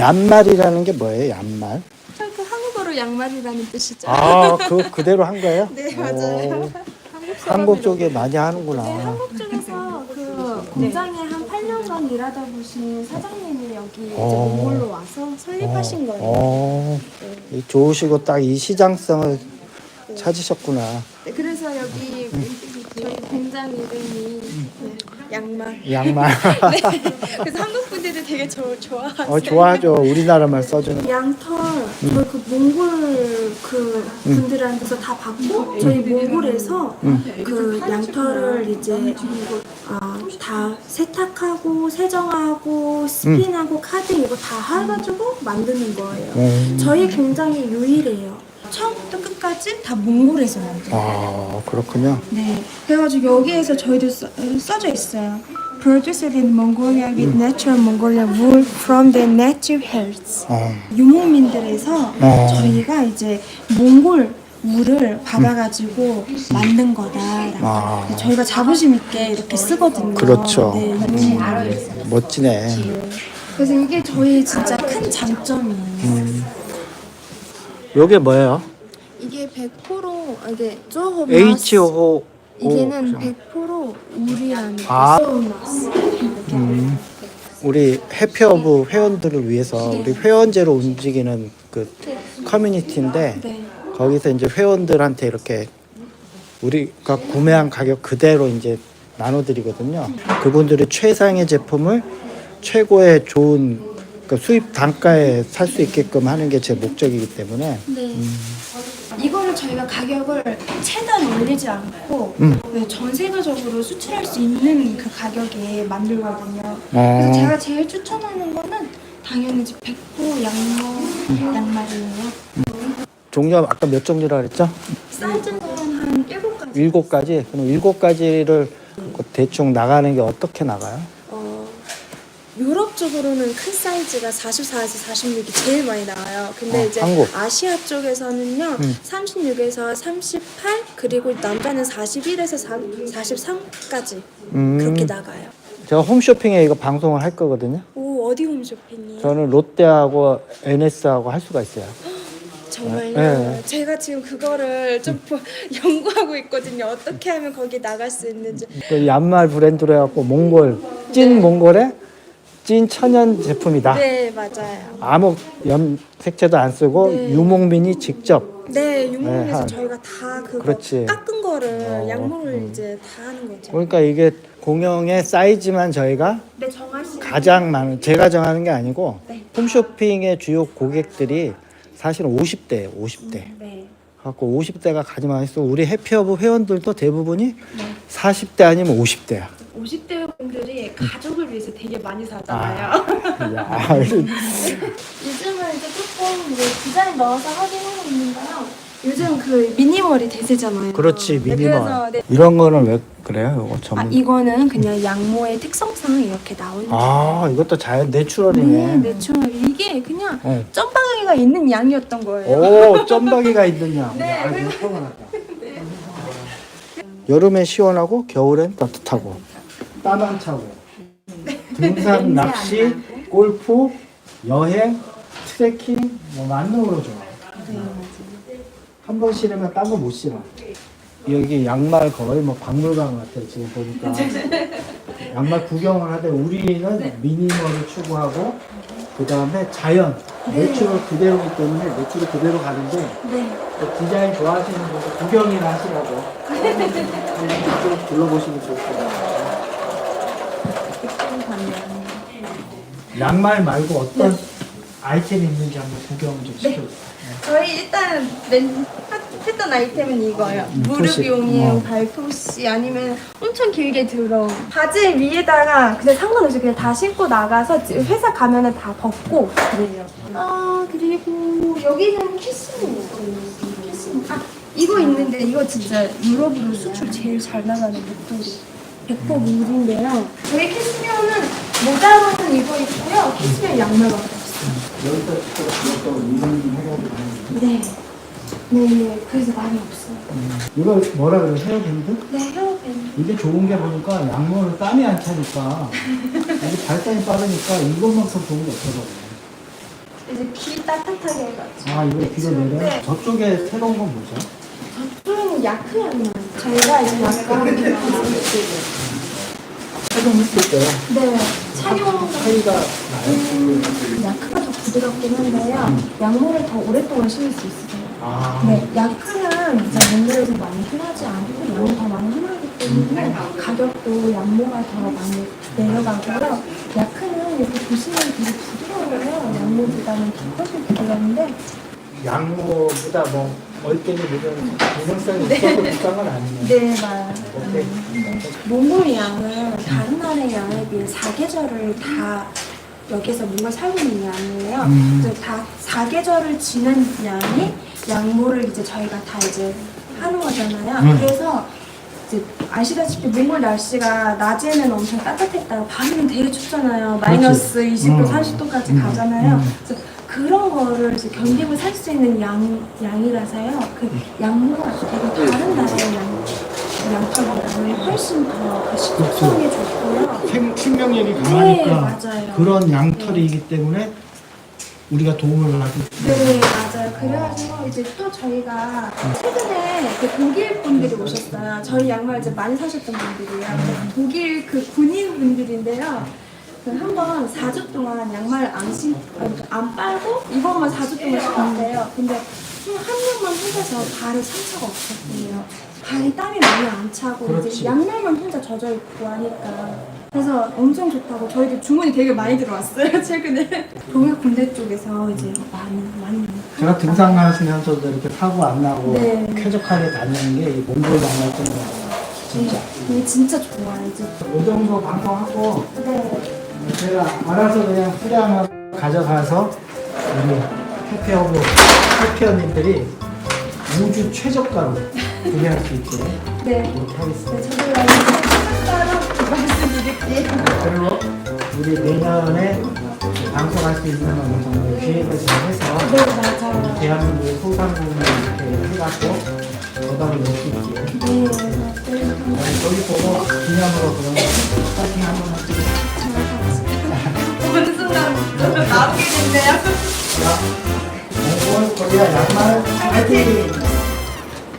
얀말이라는 게 뭐예요? 얀말? 그 한국어로 양말이라는 뜻이죠. 아, 그 그대로 한 거예요? 네, 맞아요. 오, 한국 쪽에 많이 하는구나. 네, 한국 쪽에서 그 공장에 한 8년간 일하다 보신 사장님이 여기 이제 어. 몽골로 와서 설립하신 거예요. 어, 이 좋으시고 딱 이 시장성을 찾으셨구나. 네, 그래서 여기 저희 공장 이름이 네, 양말. 양말. 네. 그래서 한국 분들이 되게 저 좋아하세요. 어, 좋아하죠. 우리나라말 써주는. 양털 저희 그 몽골 그 분들한테서 다 받고 저희 몽골에서 그 양털을 이제 아, 다 세탁하고 세정하고 스핀하고 카딩 이거 다 해가지고 만드는 거예요. 음. 저희 공장이 유일해요. 처음부터 끝까지 다 몽골에서 만들어요. 아, 그렇군요. 네. 그래가지고 여기에서 저희도 써, 써져 있어요. Produced in Mongolia with natural Mongolian wool from the native herds. 어, 유목민들에서 어. 저희가 이제 몽골 물을 받아가지고 만든 거다라고 아. 저희가 자부심 있게 이렇게 쓰거든요. 그렇죠. 네, 유목민들. 멋지네. 그래서 이게 저희 진짜 큰 장점이에요. 음. 요게 뭐예요? 이게 100% 아, 이게 조호 H.O. 이게는 100% 우리한 아. 마스. 우리 해피어브 회원들을 위해서 우리 회원제로 움직이는 그 커뮤니티인데 네. 거기서 이제 회원들한테 이렇게 우리가 구매한 가격 그대로 이제 나눠드리거든요. 그분들이 최상의 제품을 최고의 좋은 그 수입 단가에 살 수 있게끔 하는 게 제 목적이기 때문에 네. 이거를 저희가 가격을 최대한 올리지 않고 음. 네, 전 세계적으로 수출할 수 있는 그 가격에 만들거든요. 어. 그래서 제가 제일 추천하는 거는 당연히 이제 100% 양모 양말이에요. 종류 아까 몇 종류라 그랬죠? 사이즈는 한 7가지. 일곱 가지. 그럼 일곱 가지를 대충 나가는 게 어떻게 나가요? 어, 유럽 쪽으로는 큰 사이즈가 44에서 46이 제일 많이 나와요. 근데 어, 이제 한국. 아시아 쪽에서는요, 음. 36에서 38, 그리고 남자는 41에서 43까지 음. 그렇게 나가요. 제가 홈쇼핑에 이거 방송을 할 거거든요. 오, 어디 홈쇼핑이에요? 저는 롯데하고 NS하고 할 수가 있어요. 정말요? 네. 제가 지금 그거를 좀 보- 연구하고 있거든요. 어떻게 하면 거기 나갈 수 있는지. 그 얀말 브랜드로 해갖고 몽골 찐 몽골 의찐 천연 제품이다. 네, 맞아요. 아무 염색제도 안 쓰고 네. 유목민이 직접 네, 네, 유목에서 한- 저희가 다 그거 그렇지. 깎은 거를 어, 양모를 음. 이제 다 하는 거죠. 그러니까 이게 공영의 사이즈만 저희가 네, 정할 가장 많은 제가 정하는 게 아니고 네. 홈쇼핑의 주요 고객들이 사실은 50대예요. 50대. 네. 갖고 50대가 가장 많이 쓰고 우리 해피허브 회원들도 대부분이 네. 40대 아니면 50대야. 50대 분들이 가족을 위해서 되게 많이 사잖아요. 야, 요즘은 이제 조금 뭐 디자인 넣어서 하긴 하고 있는데요. 요즘 그 미니멀이 대세잖아요. 그렇지 네, 미니멀. 그래서 네. 이런 거는 왜 그래요? 이거 아, 전문. 이거는 그냥 양모의 특성상 이렇게 나오는 아, 이것도 자연 네, 내추럴이네. 내추럴. 이게 그냥 어. 점방이가 있는 양이었던 거예요. 오, 점박이가 있느냐. 네, 아이고, 평온하다. 여름엔 시원하고 겨울엔 따뜻하고 땀 안 차고 등산, 낚시, 골프, 여행, 트레킹 뭐 만능으로 좋아. 한 번 싫으면 딴 거 못 싫어. 여기 양말 거의 뭐 박물관 같아 지금 보니까 양말 구경을 하되 우리는 미니멀을 추구하고 그 다음에 자연 내추럴 그대로이기 때문에 내추럴 그대로 가는데 네. 그 디자인 좋아하시는 분들 구경이나 하시라고 좀 둘러보시면 좋을 것 같아요. 양말 말고 어떤 아이템이 있는지 한번 구경 좀 시켜주세요. 저희 일단 맨 했던 아이템은 이거예요. 음, 무릎용이에요, 어. 발토시 아니면 엄청 길게 들어. 바지 위에다가 그냥 상관없이 그냥 다 신고 나가서 지- 회사 가면은 다 벗고 그래요. 아 그리고 여기는 캐스미예요. 캐스미. 아 이거 있는데 이거 진짜 유럽으로 수출 제일 잘 나가는 목도리. 100% 물인데요. 저희 캐스미어는 모자로는 이거 있고요. 캐스미어 양말 같아요. 여기서 직접 또 해가지고 네. 네, 네. 그래서 많이 없어요. 이거 뭐라 그래 헤어밴드? 네, 헤어밴드. 이게 좋은 게 보니까 양말을 땀이 안 차니까 이게 발산이 빠르니까 이것만큼 좋은 게 그래. 이제 귀 따뜻하게 해가지고. 아, 이거 뒤로 내려. 네. 저쪽에 새로운 건 뭐죠? 저쪽에는 야크향만. 저희가 이제 약간 착용했을 때 네 착용 차이가 나요? 야크가 더 부드럽긴 한데요. 양모를 더 오랫동안 신을 수 있어요. 아, 네, 야크는 이제 몸무게에서 많이 흔하지 않고 양이 더 많이 흔하기 때문에 가격도 양모가 더 많이 내려가고요. 야크는 이렇게 보시면 되게 부드러워요. 양모보다는 더 훨씬 부드러운데 양모보다 뭐 얼개니 무슨 기능성이 있어서 비싼 건 아니네요. 네, 맞아요. 오케이. 몽골 양은 다른 나라의 양에 비해 사계절을 다 여기서 몽골 살고 있는 양이에요. 음. 그래서 다 사계절을 지낸 양이 양모를 이제 저희가 다 이제 하는 거잖아요. 음. 그래서 이제 아시다시피 몽골 날씨가 낮에는 엄청 따뜻했다가 밤에는 되게 춥잖아요. 마이너스 20도, 음. 30도까지 음. 가잖아요. 음. 그래서 그런 거를 이제 견디고 살 수 있는 양, 양이라서요. 그 양모가 되게 다른 나라의 양, 양털보다는 훨씬 더그 식성이 좋고요. 생, 생명력이 네, 강하니까 맞아요. 그런 양털이기 때문에 우리가 도움을 받을 수 있어요. 네, 맞아요. 그래가지고 이제 또 저희가 최근에 그 독일 분들이 오셨어요. 저희 양말 이제 많이 사셨던 분들이에요. 근데 독일 그 군인 분들인데요. 그 한 번 4주 동안 양말 안 신, 안 빨고 이것만 4주 동안 신었대요. 근데 한 명만 혼자서 발에 상처가 없었어요. 발이 땀이 많이 안 차고. 이제 양말만 혼자 젖어 있고 하니까 그래서 엄청 좋다고 저희도 주문이 되게 많이 들어왔어요 최근에 독일 군대 쪽에서 이제 많이 많이 제가 등산 가시면서도 이렇게 사고 안 나고 네. 쾌적하게 다니는 게 이 몽골 양말 때문에 진짜. 이게 진짜 좋아요 이제 이 정도 방송하고 네. 제가 알아서 그냥 수량을 가져가서 우리 해피어브 해피어님들이 우주 최저가로 구매할 수 있게 네. 이렇게 하겠습니다. 네, 저도 여기 따로 말씀드릴게요. 그리고 우리 내년에 방송할 수 있는 어느 정도 기획을 잘 해서 네, 맞아요. 대한민국의 소상공인을 이렇게 해갖고 보답을 낼수 있게 네, 맞아요. 네, 저기 보고 기념으로 그런 파이팅 한번 하시죠. 나오게 됐네요. 자, 몽골 코리아 양말 파이팅!